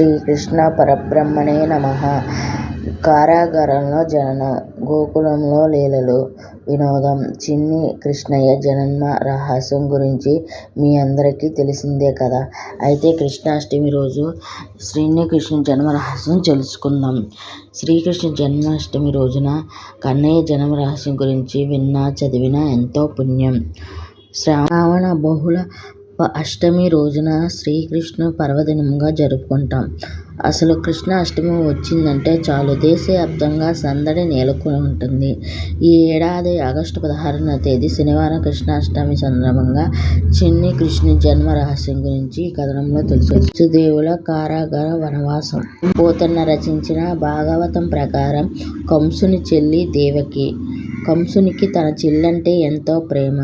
శ్రీకృష్ణ పరబ్రహ్మణే నమః కారాగారంలో జననం, గోకులంలో లీలలు, వినోదం చిన్ని కృష్ణయ్య జన్మ రహస్యం గురించి మీ అందరికీ తెలిసిందే కదా! అయితే కృష్ణాష్టమి రోజు శ్రీకృష్ణుని జన్మ రహస్యం తెలుసుకుందాం. శ్రీకృష్ణ జన్మాష్టమి రోజున కన్నయ్య జన్మ రహస్యం గురించి విన్నా చదివినా ఎంతో పుణ్యం. శ్రావణ బహుళ అష్టమి రోజున శ్రీకృష్ణ పర్వదినంగా జరుపుకుంటాం. అసలు కృష్ణాష్టమి వచ్చిందంటే చాలు దేశవ్యాప్తంగా సందడి నెలకొని ఉంటుంది. ఈ ఏడాది ఆగస్టు పదహారున తేదీ శనివారం కృష్ణాష్టమి సందర్భంగా చిన్ని కృష్ణుని జన్మ రహస్యం గురించి ఈ కథనంలో తెలుసు వసుదేవుల కారాగార వనవాసం పోతన్న రచించిన భాగవతం ప్రకారం కంసుని చెల్లి దేవకి. కంసునికి తన చెల్లంటే ఎంతో ప్రేమ.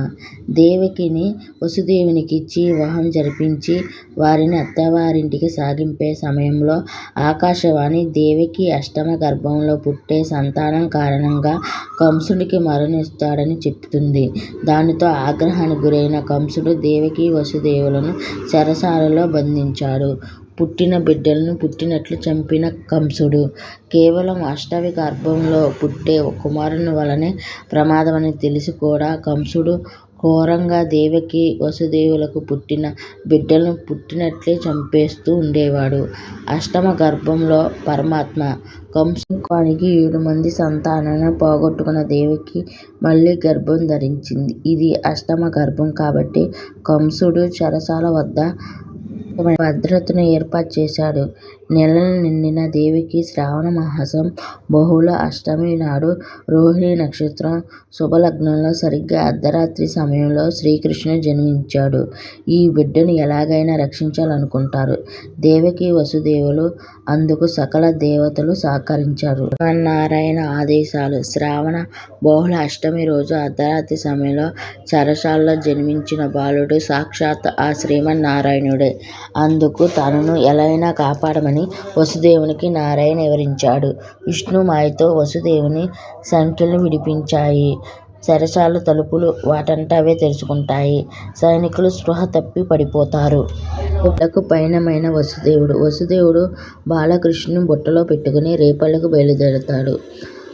దేవకిని వసుదేవునికిచ్చి వివాహం జరిపించి వారిని అత్తవారింటికి సాగించే సమయంలో ఆకాశవాణి దేవకి అష్టమ గర్భంలో పుట్టే సంతానం కారణంగా కంసుడు మరణిస్తాడని చెబుతుంది. దానితో ఆగ్రహానికి గురైన కంసుడు దేవకి వసుదేవులను చెరసాలలో బంధించాడు. పుట్టిన బిడ్డలను పుట్టినట్లు చంపిన కంసుడు కేవలం అష్టవి గర్భంలో పుట్టే కుమారుని వలనే ప్రమాదమని తెలిసి కూడా కంసుడు ఘోరంగా దేవకి వసుదేవులకు పుట్టిన బిడ్డలను పుట్టినట్లే చంపేస్తూ ఉండేవాడు. అష్టమ గర్భంలో పరమాత్మ కంసానికి ఏడు మంది సంతానాన్ని పోగొట్టుకున్న దేవకి మళ్ళీ గర్భం ధరించింది. ఇది అష్టమ గర్భం కాబట్టి కంసుడు చెరసాల వద్ద భద్రతను ఏర్పాటు చేశాడు. నెలలు నిండిన దేవికి శ్రావణ మాసం బహుళ అష్టమి నాడు రోహిణీ నక్షత్రం శుభలగ్నంలో సరిగ్గా అర్ధరాత్రి సమయంలో శ్రీకృష్ణుడు జన్మించాడు. ఈ బిడ్డను ఎలాగైనా రక్షించాలనుకుంటారు దేవికి వసుదేవులు. అందుకు సకల దేవతలు సహకరించారు. శ్రీమన్నారాయణ ఆదేశాలు శ్రావణ బహుళ అష్టమి రోజు అర్ధరాత్రి సమయంలో చెరసాలలో జన్మించిన బాలుడు సాక్షాత్తు ఆ శ్రీమన్నారాయణుడే. అందుకు తనను ఎలాగైనా కాపాడమని వసుదేవునికి నారాయణ వివరించాడు. విష్ణు మాయతో వసుదేవుని సంకెళ్ళు విడిపించాయి. చెరసాల తలుపులు వాటంతా అవే తెరుచుకుంటాయి. సైనికులు స్పృహ తప్పి పడిపోతారు. రేపళ్ళకు పయనమైన వసుదేవుడు వసుదేవుడు బాలకృష్ణుని బుట్టలో పెట్టుకుని రేపళ్ళకు బయలుదేరతాడు.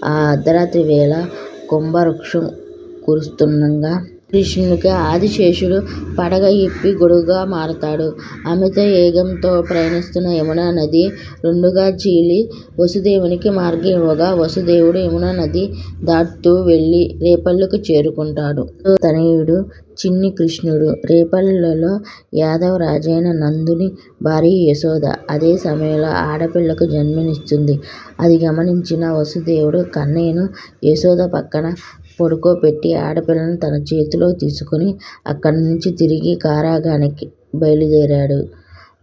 ఆ అర్ధరాత్రి వేళ కుంభవృక్షం కురుస్తుండగా కృష్ణునికి ఆదిశేషుడు పడగ యిప్పి గొడుగుగా మారతాడు. అమిత వేగంతో ప్రయాణిస్తున్న యమునా నది రెండుగా చీలి వసుదేవునికి మార్గం ఇవ్వగా వసుదేవుడు యమునా నది దాటుతూ వెళ్ళి రేపళ్ళకు చేరుకుంటాడు. యశోద తనయుడు చిన్ని కృష్ణుడు రేపల్లెలో యాదవ రాజైన నందుని భార్య యశోద అదే సమయంలో ఆడపిల్లకు జన్మనిస్తుంది. అది గమనించిన వసుదేవుడు కన్నయ్యను యశోద పక్కన పడుకోబెట్టి ఆడపిల్లను తన చేతిలోకి తీసుకుని అక్కడి నుంచి తిరిగి కారాగానికి బయలుదేరాడు.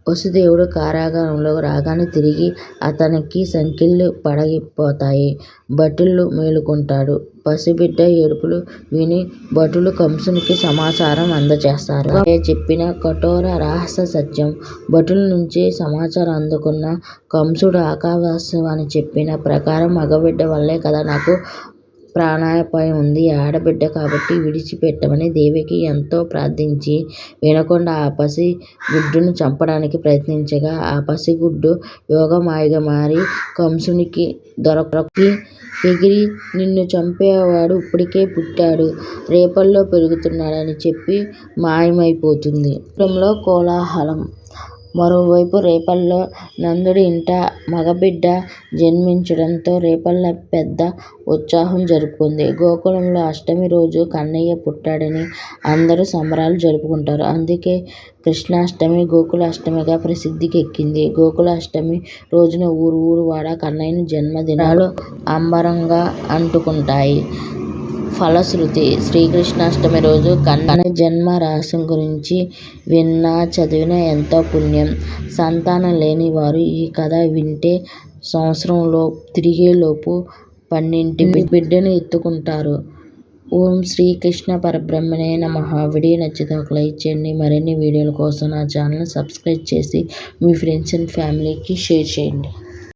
వసుదేవుడు కారాగారంలో రాగానే తిరిగి అతనికి సంకిళ్ళు పడగిపోతాయి. భటులు మేలుకుంటాడు పసిబిడ్డ ఏడుపులు విని భటులు కంసునికి సమాచారం అందజేస్తారు. మాయ చెప్పిన కఠోర రహస్య సత్యం. భటుల నుంచి సమాచారం అందుకున్న కంసుడు ఆకాశవాణి చెప్పిన ప్రకారం మగబిడ్డ వల్లే కదా నాకు ప్రాణాపాయం ఉంది. ఆడబిడ్డ కాబట్టి విడిచిపెట్టమని దేవకి ఎంతో ప్రార్థించి వినకుండా ఆ పసి గుడ్డును చంపడానికి ప్రయత్నించగా ఆ పసిగుడ్డు యోగమాయగా మారి కంసునికి దొరకి ఎగిరి నిన్ను చంపేవాడు ఇప్పుడే పుట్టాడు. రేపల్లో పెరుగుతున్నాడని చెప్పి మాయమైపోతుంది. గోకులంలో కోలాహలం మరోవైపు రేపల్లో నందుడి ఇంట మగబిడ్డ జన్మించడంతో రేపల్ల పెద్ద ఉత్సవం జరుపుకుంది. గోకులంలో అష్టమి రోజు కన్నయ్య పుట్టాడని అందరూ సంబరాలు జరుపుకుంటారు. అందుకే కృష్ణాష్టమి గోకుల అష్టమిగా ప్రసిద్ధికెక్కింది. గోకులాష్టమి రోజున ఊరు ఊరు వాడా కన్నయ్య జన్మదినాలు అంబరంగా అంటుకుంటాయి. ఫలశ్రుతి శ్రీకృష్ణాష్టమి రోజు కన్న జన్మ రహస్యం గురించి విన్నా చదివినా ఎంతో పుణ్యం. సంతానం లేని వారు ఈ కథ వింటే సంవత్సరం తిరిగేలోపు పన్నింటి బిడ్డను ఎత్తుకుంటారు. ఓం శ్రీకృష్ణ పరబ్రహ్మణే నమః వీడియో నచ్చితే ఒక లైక్ చేయండి. మరిన్ని వీడియోల కోసం నా ఛానల్ని సబ్స్క్రైబ్ చేసి మీ ఫ్రెండ్స్ అండ్ ఫ్యామిలీకి షేర్ చేయండి.